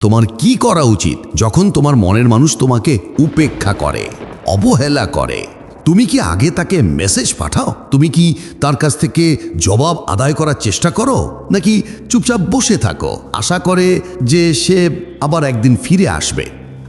তোমার কি করা উচিত যখন তোমার মনের মানুষ তোমাকে উপেক্ষা করে, অবহেলা করে? তুমি কি আগে তাকে মেসেজ পাঠাও? তুমি কি তার কাছ থেকে জবাব আদায় করার চেষ্টা করো? নাকি চুপচাপ বসে থাকো, আশা করে যে সে আবার একদিন ফিরে আসবে?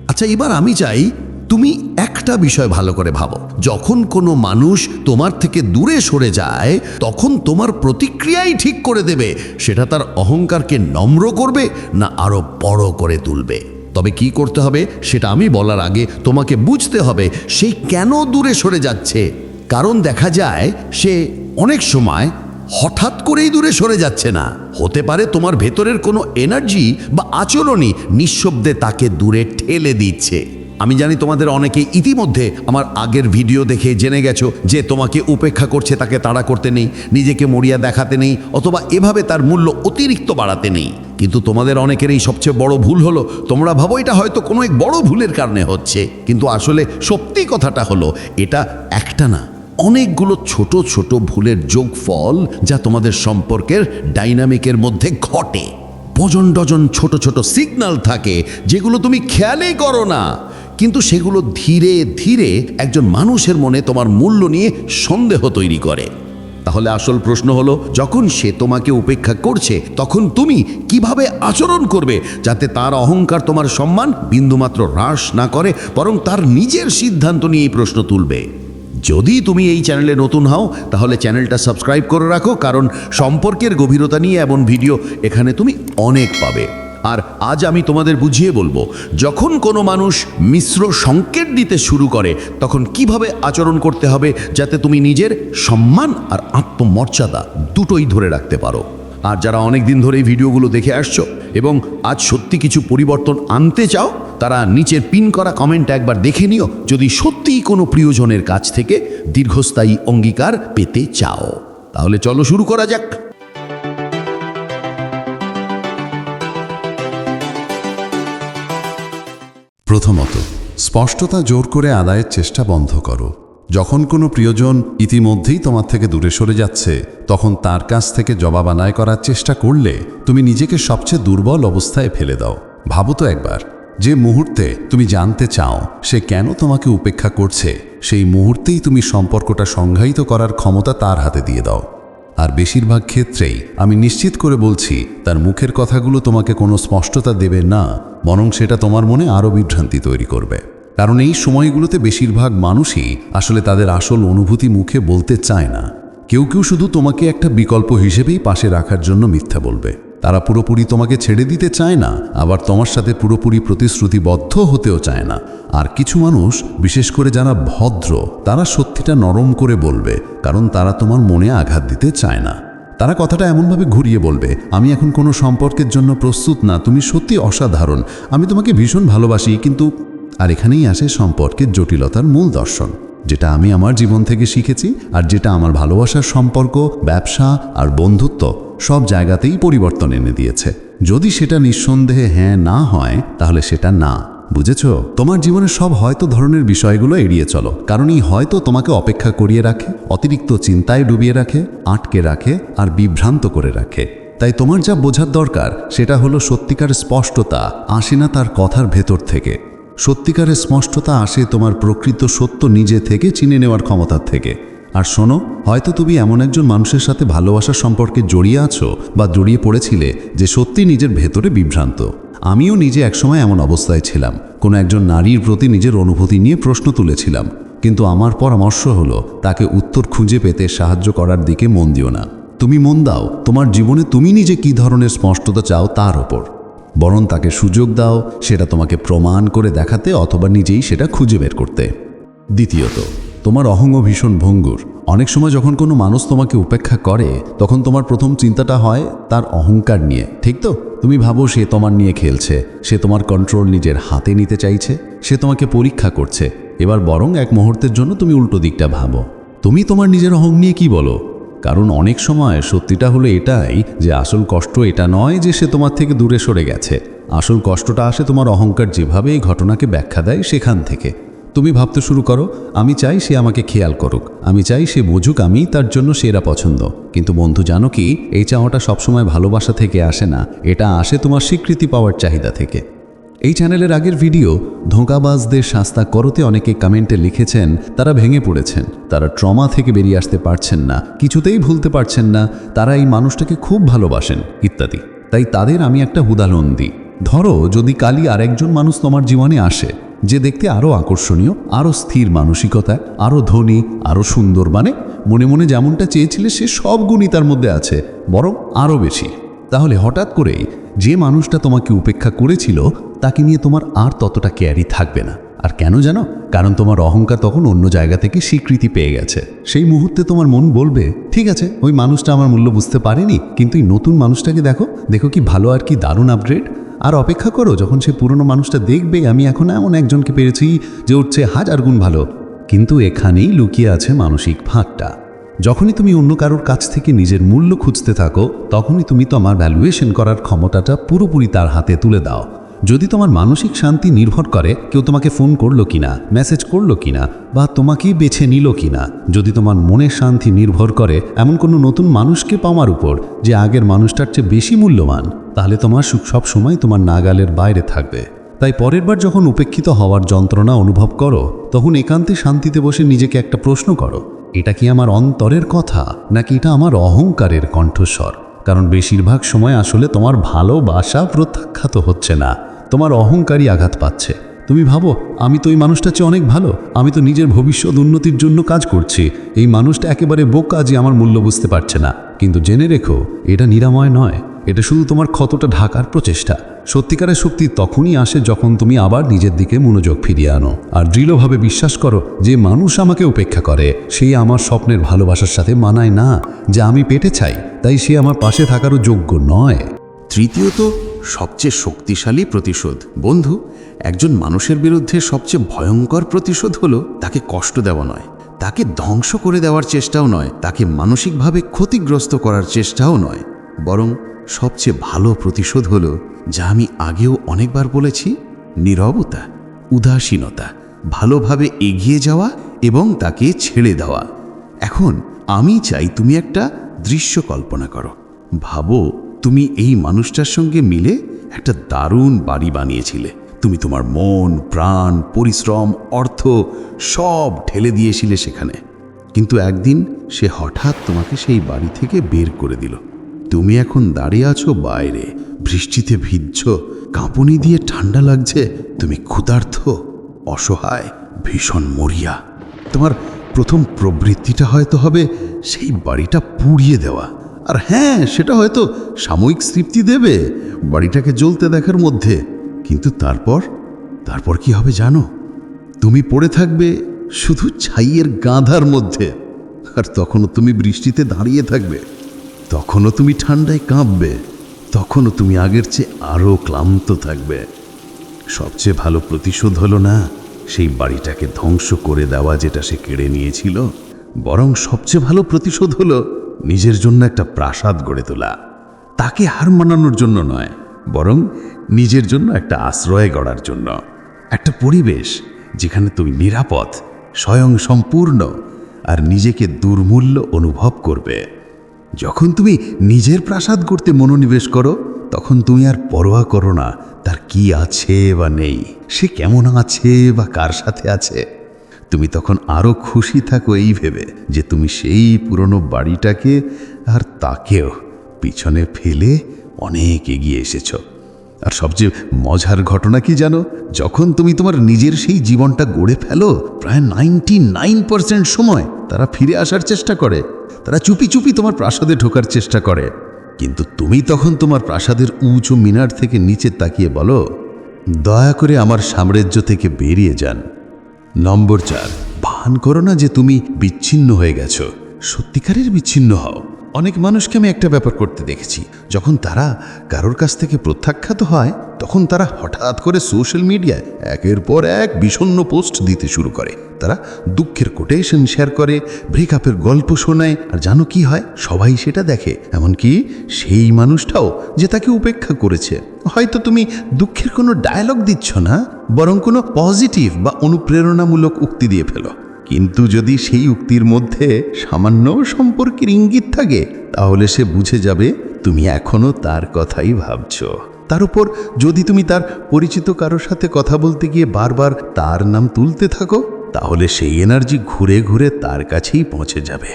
আচ্ছা এবার আমি চাই তুমি একটা বিষয় ভালো করে ভাবো। যখন কোনো মানুষ তোমার থেকে দূরে সরে যায়, তখন তোমার প্রতিক্রিয়াই ঠিক করে দেবে। সেটা তার অহংকারকে নম্র করবে না আরও বড় করে তুলবে। তবে কি করতে হবে, সেটা আমি বলার আগে তোমাকে বুঝতে হবে, সে কেন দূরে সরে যাচ্ছে। কারণ দেখা যায়, সে অনেক সময় হঠাৎ করেই দূরে সরে যাচ্ছে না। হতে পারে তোমার ভেতরের কোনো এনার্জি বা আচরণই নিঃশব্দে তাকে দূরে ঠেলে দিচ্ছে। আমি জানি তোমাদের অনেকে ইতিমধ্যে আমার আগের ভিডিও দেখে জেনে গেছো যে তোমাকে উপেক্ষা করছে, তাকে তাড়া করতে নেই, নিজেকে মরিয়া দেখাতে নেই, অথবা এভাবে তার মূল্য অতিরিক্ত বাড়াতে নেই। কিন্তু তোমাদের অনেকের এই সবচেয়ে বড় ভুল হলো, তোমরা ভাবো এটা হয়তো কোনো এক বড় ভুলের কারণে হচ্ছে। কিন্তু আসলে সত্যি কথাটা হলো, এটা একটা না, অনেকগুলো ছোট ছোট ভুলের যোগফল যা তোমাদের সম্পর্কের ডাইনামিকের মধ্যে ঘটে। ডজন ডজন ছোট ছোট সিগন্যাল থাকে, যেগুলো তুমি খেয়ালই করো না। কিন্তু সেগুলো ধীরে ধীরে একজন মানুষের মনে তোমার মূল্য নিয়ে সন্দেহ তৈরি করে। তাহলে আসল প্রশ্ন হলো, যখন সে তোমাকে উপেক্ষা করছে, তখন তুমি কীভাবে আচরণ করবে যাতে তার অহংকার তোমার সম্মান বিন্দুমাত্র হ্রাস না করে, বরং তার নিজের সিদ্ধান্ত নিয়ে এই প্রশ্ন তুলবে? যদি তুমি এই চ্যানেলে নতুন হও, তাহলে চ্যানেলটা সাবস্ক্রাইব করে রাখো, কারণ সম্পর্কের গভীরতা নিয়ে এমন ভিডিও এখানে তুমি অনেক পাবে। আর আজ আমি তোমাদের বুঝিয়ে বলব, যখন কোনো মানুষ মিশ্র সংকেত দিতে শুরু করে, তখন কীভাবে আচরণ করতে হবে যাতে তুমি নিজের সম্মান আর আত্মমর্যাদা দুটোই ধরে রাখতে পারো। আর যারা অনেক দিন ধরে এই ভিডিওগুলো দেখে আসছো এবং আজ সত্যি কিছু পরিবর্তন আনতে চাও, তারা নিচের পিন করা কমেন্ট একবার দেখে নিও, যদি সত্যিই কোনো প্রিয়জনের কাছ থেকে দীর্ঘস্থায়ী অঙ্গীকার পেতে চাও। তাহলে চলো শুরু করা যাক। প্রথমত, স্পষ্টতা জোর করে আদায়ের চেষ্টা বন্ধ করো। যখন কোনো প্রিয়জন ইতিমধ্যেই তোমার থেকে দূরে সরে যাচ্ছে, তখন তার কাছ থেকে জবাব আনায় করার চেষ্টা করলে তুমি নিজেকে সবচেয়ে দুর্বল অবস্থায় ফেলে দাও। ভাবো তো একবার, যে মুহূর্তে তুমি জানতে চাও সে কেন তোমাকে উপেক্ষা করছে, সেই মুহূর্তেই তুমি সম্পর্কটা সংজ্ঞায়িত করার ক্ষমতা তার হাতে দিয়ে দাও। আর বেশিরভাগ ক্ষেত্রেই আমি নিশ্চিত করে বলছি, তার মুখের কথাগুলো তোমাকে কোনো স্পষ্টতা দেবে না, বরং সেটা তোমার মনে আরও বিভ্রান্তি তৈরি করবে। কারণ এই সময়গুলোতে বেশিরভাগ মানুষই আসলে তাদের আসল অনুভূতি মুখে বলতে চায় না। কেউ কেউ শুধু তোমাকে একটা বিকল্প হিসেবেই পাশে রাখার জন্য মিথ্যা বলবে। তারা পুরোপুরি তোমাকে ছেড়ে দিতে চায় না, আবার তোমার সাথে পুরোপুরি প্রতিশ্রুতিবদ্ধ হতেও চায় না। আর কিছু মানুষ, বিশেষ করে যারা ভদ্র, তারা সত্যিটা নরম করে বলবে, কারণ তারা তোমার মনে আঘাত দিতে চায় না। তারা কথাটা এমনভাবে ঘুরিয়ে বলবে, আমি এখন কোনো সম্পর্কের জন্য প্রস্তুত না, তুমি সত্যি অসাধারণ। আমি তোমাকে ভীষণ ভালোবাসি, কিন্তু আর এখানেই আসে সম্পর্কের জটিলতার মূল দর্শন। যেটা আমি আমার জীবন থেকে শিখেছি আর যেটা আমার ভালোবাসার সম্পর্ক, ব্যবসা আর বন্ধুত্ব সব জায়গাতেই পরিবর্তন এনে দিয়েছে। যদি সেটা নিঃসন্দেহে হ্যাঁ না হয়, তাহলে সেটা না। বুঝেছ? তোমার জীবনে সব হয়তো ধরনের বিষয়গুলো এড়িয়ে চলো। কারণ এই হয়তো তোমাকে অপেক্ষা করিয়ে রাখে, অতিরিক্ত চিন্তায় ডুবিয়ে রাখে, আটকে রাখে আর বিভ্রান্ত করে রাখে। তাই তোমার যা বোঝার দরকার, সেটা হলো সত্যিকার স্পষ্টতা, আসে না তার কথার ভেতর থেকে। সত্যিকারের স্পষ্টতা আসে তোমার প্রকৃত সত্য নিজে থেকে চিনে নেওয়ার ক্ষমতার থেকে। আর শোনো, হয়তো তুমি এমন একজন মানুষের সাথে ভালোবাসার সম্পর্কে জড়িয়ে আছো বা জড়িয়ে পড়েছিলে যে সত্যি নিজের ভেতরে বিভ্রান্ত। আমিও নিজে একসময় এমন অবস্থায় ছিলাম। কোনো একজন নারীর প্রতি নিজের অনুভূতি নিয়ে প্রশ্ন তুলেছিলাম। কিন্তু আমার পরামর্শ হলো, তাকে উত্তর খুঁজে পেতে সাহায্য করার দিকে মন দিও না। তুমি মন দাও, তোমার জীবনে তুমি নিজে কী ধরনের স্পষ্টতা চাও তার ওপর। বরং তাকে সুযোগ দাও, সেটা তোমাকে প্রমাণ করে দেখাতে অথবা নিজেই সেটা খুঁজে বের করতে। দ্বিতীয়ত, তোমার অহঙ্গ ভীষণ ভঙ্গুর। অনেক সময় যখন কোনো মানুষ তোমাকে উপেক্ষা করে, তখন তোমার প্রথম চিন্তাটা হয় তার অহংকার নিয়ে। ঠিক তো? তুমি ভাবো সে তোমার নিয়ে খেলছে, সে তোমার কন্ট্রোল নিজের হাতে নিতে চাইছে, সে তোমাকে পরীক্ষা করছে। এবার বরং এক মুহূর্তের জন্য তুমি উল্টো দিকটা ভাবো। তুমি তোমার নিজের অহং নিয়ে কি বলো? কারণ অনেক সময় সত্যিটা হলো এটাই যে আসল কষ্ট এটা নয় যে সে তোমার থেকে দূরে সরে গেছে। আসল কষ্টটা আসে তোমার অহংকার যেভাবে এই ঘটনাকে ব্যাখ্যা দেয় সেখান থেকে। তুমি ভাবতে শুরু করো, আমি চাই সে আমাকে খেয়াল করুক, আমি চাই সে বুঝুক আমি তার জন্য সেরা পছন্দ। কিন্তু বন্ধু জানো কি, এই চাওয়াটা সবসময় ভালোবাসা থেকে আসে না, এটা আসে তোমার স্বীকৃতি পাওয়ার চাহিদা থেকে। এই চ্যানেলের আগের ভিডিও ধোঁকাবাজদের শাস্তা করতে অনেকে কমেন্টে লিখেছেন, তারা ভেঙে পড়েছেন। তারা ট্রমা থেকে বেরিয়ে আসতে পারছেন না, কিছুতেই ভুলতে পারছেন না, তারা এই মানুষটাকে খুব ভালোবাসেন, ইত্যাদি। তাই তাদের আমি একটা উদাহরণ দিই। ধরো, যদি কালি আর একজন মানুষ তোমার জীবনে আসে, যে দেখতে আরও আকর্ষণীয় আরও স্থির মানসিকতা আরও ধনী আরও সুন্দর মানে মনে মনে যেমনটা চেয়েছিলে সে সব গুণই তার মধ্যে আছে, বরং আরও বেশি। তাহলে হঠাৎ করেই যে মানুষটা তোমাকে উপেক্ষা করেছিল, তাকে নিয়ে তোমার আর ততটা কেয়ারই থাকবে না। আর কেন জানো? কারণ তোমার অহংকার তখন অন্য জায়গা থেকে স্বীকৃতি পেয়ে গেছে। সেই মুহূর্তে তোমার মন বলবে, ঠিক আছে, ওই মানুষটা আমার মূল্য বুঝতে পারেনি, কিন্তু এই নতুন মানুষটাকে দেখো দেখো কি ভালো আর কি দারুণ আপগ্রেড আর অপেক্ষা করো, যখন সে পুরনো মানুষটা দেখবে, আমি এখন এমন একজনকে পেরেছি যে উঠছে হাজার গুণ ভালো। কিন্তু এখানেই লুকিয়ে আছে মানসিক ফাঁকটা যখনই তুমি অন্য কারোর কাছ থেকে নিজের মূল্য খুঁজতে থাকো, তখনই তুমি তোমার ভ্যালুয়েশন করার ক্ষমতাটা পুরোপুরি তার হাতে তুলে দাও। যদি তোমার মানসিক শান্তি নির্ভর করে কেউ তোমাকে ফোন করল কিনা মেসেজ করল কিনা, বা তোমাকেই বেছে নিল কিনা, যদি তোমার মনের শান্তি নির্ভর করে এমন কোনো নতুন মানুষকে পাওয়ার উপর যে আগের মানুষটার চেয়ে বেশি মূল্যবান, তাহলে তোমার সুখ সব সময় তোমার নাগালের বাইরে থাকবে। তাই পরের বার যখন উপেক্ষিত হওয়ার যন্ত্রণা অনুভব করো, তখন একান্তে শান্তিতে বসে নিজেকে একটা প্রশ্ন করো এটা কি আমার অন্তরের কথা, নাকি এটা আমার অহংকারের কণ্ঠস্বর? কারণ বেশিরভাগ সময় আসলে তোমার ভালোবাসা প্রত্যাখ্যাত হচ্ছে না, তোমার অহংকারই আঘাত পাচ্ছে। তুমি ভাবো, আমি তো এই মানুষটা চেয়ে অনেক ভালো, আমি তো নিজের ভবিষ্যৎ উন্নতির জন্য কাজ করছি, এই মানুষটা একেবারে বোকা যে আমার মূল্য বুঝতে পারছে না। কিন্তু জেনে রেখো, এটা নিরাময় নয়, এটা শুধু তোমার ক্ষতটা ঢাকার প্রচেষ্টা। সত্যিকারের শক্তি তখনই আসে যখন তুমি আবার নিজের দিকে মনোযোগ ফিরিয়ে আনো। আর দৃঢ়ভাবে বিশ্বাস করো যে মানুষ আমাকে উপেক্ষা করে। সেই আমার স্বপ্নের ভালোবাসার সাথে মানায় না যে আমি পেটে চাই, তাই সে আমার পাশে থাকারও যোগ্য নয়। তৃতীয়ত, সবচেয়ে শক্তিশালী প্রতিশোধ। বন্ধু, একজন মানুষের বিরুদ্ধে সবচেয়ে ভয়ঙ্কর প্রতিশোধ হলো তাকে কষ্ট দেওয়া নয়। তাকে ধ্বংস করে দেওয়ার চেষ্টাও নয়। তাকে মানসিকভাবে ক্ষতিগ্রস্ত করার চেষ্টাও নয়। বরং সবচেয়ে ভালো প্রতিশোধ হল, যা আমি আগেও অনেকবার বলেছি, নীরবতা, উদাসীনতা, ভালোভাবে এগিয়ে যাওয়া এবং তাকে ছেড়ে দেওয়া। এখন আমি চাই তুমি একটা দৃশ্য কল্পনা করো। ভাবো, তুমি এই মানুষটার সঙ্গে মিলে একটা দারুণ বাড়ি বানিয়েছিলে। তুমি তোমার মন, প্রাণ, পরিশ্রম, অর্থ সব ঢেলে দিয়েছিলে সেখানে। কিন্তু একদিন সে হঠাৎ তোমাকে সেই বাড়ি থেকে বের করে দিল। তুমি এখন দাঁড়িয়ে আছো বাইরে, বৃষ্টিতে ভিজছ, কাঁপুনি দিয়ে ঠান্ডা লাগছে, তুমি ক্ষুধার্থ অসহায়, ভীষণ মরিয়া। তোমার প্রথম প্রবৃত্তিটা হয়তো হবে সেই বাড়িটা পুড়িয়ে দেওয়া। আর হ্যাঁ সেটা হয়তো সাময়িক তৃপ্তি দেবে বাড়িটাকে জ্বলতে দেখার মধ্যে। কিন্তু তারপর? তারপর কি হবে জানো? তুমি পড়ে থাকবে শুধু ছাইয়ের গাঁধার মধ্যে। আর তখনও তুমি বৃষ্টিতে দাঁড়িয়ে থাকবে। তখনও তুমি ঠান্ডায় কাঁপবে, তখনও তুমি আগের চেয়ে আরও ক্লান্ত থাকবে। সবচেয়ে ভালো প্রতিশোধ হলো না সেই বাড়িটাকে ধ্বংস করে দেওয়া যেটা সে কেড়ে নিয়েছিল, বরং সবচেয়ে ভালো প্রতিশোধ হলো নিজের জন্য একটা প্রাসাদ গড়ে তোলা। তাকে হার মানানোর জন্য নয়, বরং নিজের জন্য একটা আশ্রয় গড়ার জন্য। একটা পরিবেশ যেখানে তুমি নিরাপদ, স্বয়ং সম্পূর্ণ আর নিজেকে দুর্মূল্য অনুভব করবে। যখন তুমি নিজের প্রাসাদ করতে মনোনিবেশ করো, তখন তুমি আর পরোয়া করো না, তার কি আছে বা নেই, সে কেমন আছে বা কার সাথে আছে। তুমি তখন আরও খুশি থাকো এই ভেবে যে তুমি সেই পুরনো বাড়িটাকে আর তাকেও পিছনে ফেলে অনেক এগিয়ে এসেছ। আর সবচেয়ে মজার ঘটনা কি জানো? যখন তুমি তোমার নিজের সেই জীবনটা গড়ে ফেলো, প্রায় নাইনটি নাইন পার্সেন্ট সময় তারা ফিরে আসার চেষ্টা করে। তারা চুপি চুপি তোমার প্রাসাদে ঢোকার চেষ্টা করে। কিন্তু তুমি তখন তোমার প্রাসাদের উঁচু মিনার থেকে নিচে তাকিয়ে বলো, দয়া করে আমার সাম্রাজ্য থেকে বেরিয়ে যান। নম্বর চার, ভান করো না যে তুমি বিচ্ছিন্ন হয়ে গেছো। সত্যিকারের বিচ্ছিন্ন হও। অনেক মানুষকে আমি একটা ব্যাপার করতে দেখেছি। যখন তারা কারোর কাছ থেকে প্রত্যাখ্যাত হয়, তখন তারা হঠাৎ করে সোশ্যাল মিডিয়ায় একের পর এক বিষণ্ণ পোস্ট দিতে শুরু করে। তারা দুঃখের কোটেশন শেয়ার করে, ব্রেকআপের গল্প শোনায়, আর জানো কি হয়? সবাই সেটা দেখে। এমনকি সেই মানুষটাও যে তাকে উপেক্ষা করেছে। হয়তো তুমি দুঃখের কোনো ডায়ালগ দিচ্ছ না, বরং কোনো পজিটিভ বা অনুপ্রেরণামূলক উক্তি দিয়ে ফেলো। কিন্তু যদি সেই উক্তির মধ্যে সামান্য সম্পর্কের ইঙ্গিত থাকে, তাহলে সে বুঝে যাবে, তুমি এখনও তার কথাই ভাবছ। তার উপর যদি তুমি তার পরিচিত কারোর সাথে কথা বলতে গিয়ে বারবার তার নাম তুলতে থাকো, তাহলে সেই এনার্জি ঘুরে ঘুরে তার কাছেই পৌঁছে যাবে।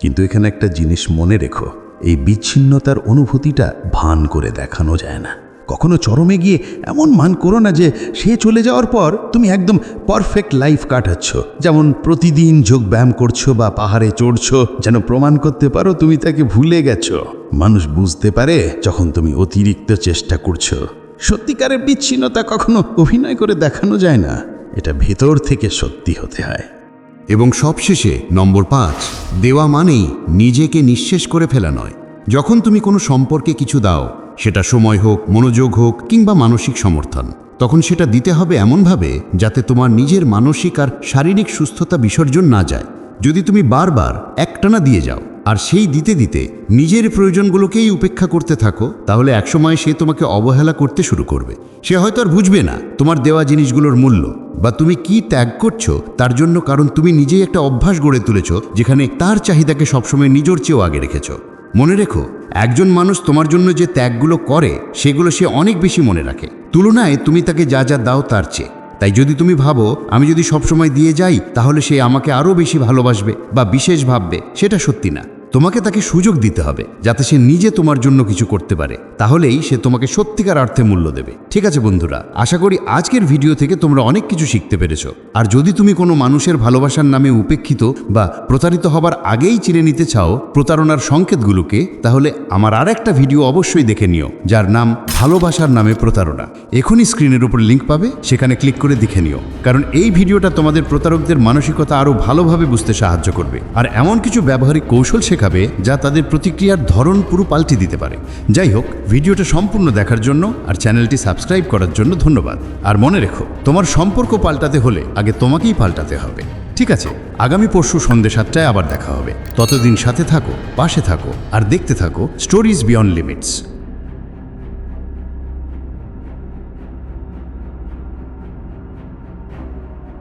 কিন্তু এখানে একটা জিনিস মনে রেখো, এই বিচ্ছিন্নতার অনুভূতিটা ভান করে দেখানো যায় না। কখনো চরমে গিয়ে এমন মান করো না যে সে চলে যাওয়ার পর তুমি একদম পারফেক্ট লাইফ কাটাচ্ছ। যেমন প্রতিদিন যোগ ব্যায়াম করছ বা পাহাড়ে চড়ছো, যেন প্রমাণ করতে পারো তুমি তাকে ভুলে গেছো। মানুষ বুঝতে পারে যখন তুমি অতিরিক্ত চেষ্টা করছ। সত্যিকারের বিচ্ছিন্নতা কখনো অভিনয় করে দেখানো যায় না। এটা ভেতর থেকে সত্যি হতে হয়। এবং সবশেষে নম্বর পাঁচ, দেওয়া মানেই নিজেকে নিঃশেষ করে ফেলা নয়। যখন তুমি কোনো সম্পর্কে কিছু দাও সেটা সময় হোক, মনোযোগ হোক কিংবা মানসিক সমর্থন। তখন সেটা দিতে হবে এমনভাবে যাতে তোমার নিজের মানসিক আর শারীরিক সুস্থতা বিসর্জন না যায়। যদি তুমি বারবার একটানা দিয়ে যাও আর সেই দিতে দিতে নিজের প্রয়োজনগুলোকেই উপেক্ষা করতে থাকো, তাহলে একসময় সে তোমাকে অবহেলা করতে শুরু করবে। সে হয়তো আর বুঝবে না তোমার দেওয়া জিনিসগুলোর মূল্য বা তুমি কি ত্যাগ করছ তার জন্য কারণ তুমি নিজেই একটা অভ্যাস গড়ে তুলেছ যেখানে তার চাহিদাকে সবসময় নিজের চেয়েও আগে রেখেছ। মনে রেখো, একজন মানুষ তোমার জন্য যে ত্যাগগুলো করে, সেগুলো সে অনেক বেশি মনে রাখে। তুলনায় তুমি তাকে যা যা দাও তার চেয়ে। তাই যদি তুমি ভাবো, আমি যদি সবসময় দিয়ে যাই, তাহলে সে আমাকে আরও বেশি ভালোবাসবে বা বিশেষ ভাববে, সেটা সত্যি না। তোমাকে তাকে সুযোগ দিতে হবে, যাতে সে নিজে তোমার জন্য কিছু করতে পারে। তাহলেই সে তোমাকে সত্যিকার অর্থে মূল্য দেবে। ঠিক আছে বন্ধুরা, আশা করি আজকের ভিডিও থেকে তোমরা অনেক কিছু শিখতে পেরেছ। আর যদি তুমি কোনো মানুষের ভালোবাসার নামে উপেক্ষিত বা প্রতারিত হবার আগেই চিনে নিতে চাও প্রতারণার সংকেতগুলোকে, তাহলে আমার আর একটা ভিডিও অবশ্যই দেখে নিও, যার নাম ভালোবাসার নামে প্রতারণা। এখনই স্ক্রিনের উপর লিঙ্ক পাবে, সেখানে ক্লিক করে দেখে নিও। কারণ এই ভিডিওটা তোমাদের প্রতারকদের মানসিকতা আরও ভালোভাবে বুঝতে সাহায্য করবে। আর এমন কিছু ব্যবহারিক কৌশল শেখাবে যা তাদের প্রতিক্রিয়ার ধরন পুরো পাল্টে দিতে পারে। যাই হোক, ভিডিওটা সম্পূর্ণ দেখার জন্য আর চ্যানেলটি সাবস্ক্রাইব করার জন্য ধন্যবাদ। আর মনে রেখো, তোমার সম্পর্ক পাল্টাতে হলে আগে তোমাকেই পাল্টাতে হবে। ঠিক আছে, আগামী পরশু সন্ধ্যে সাতটায় আবার দেখা হবে। ততদিন সাথে থাকো, পাশে থাকো আর দেখতে থাকো স্টোরিজ বিয়ন্ড লিমিটস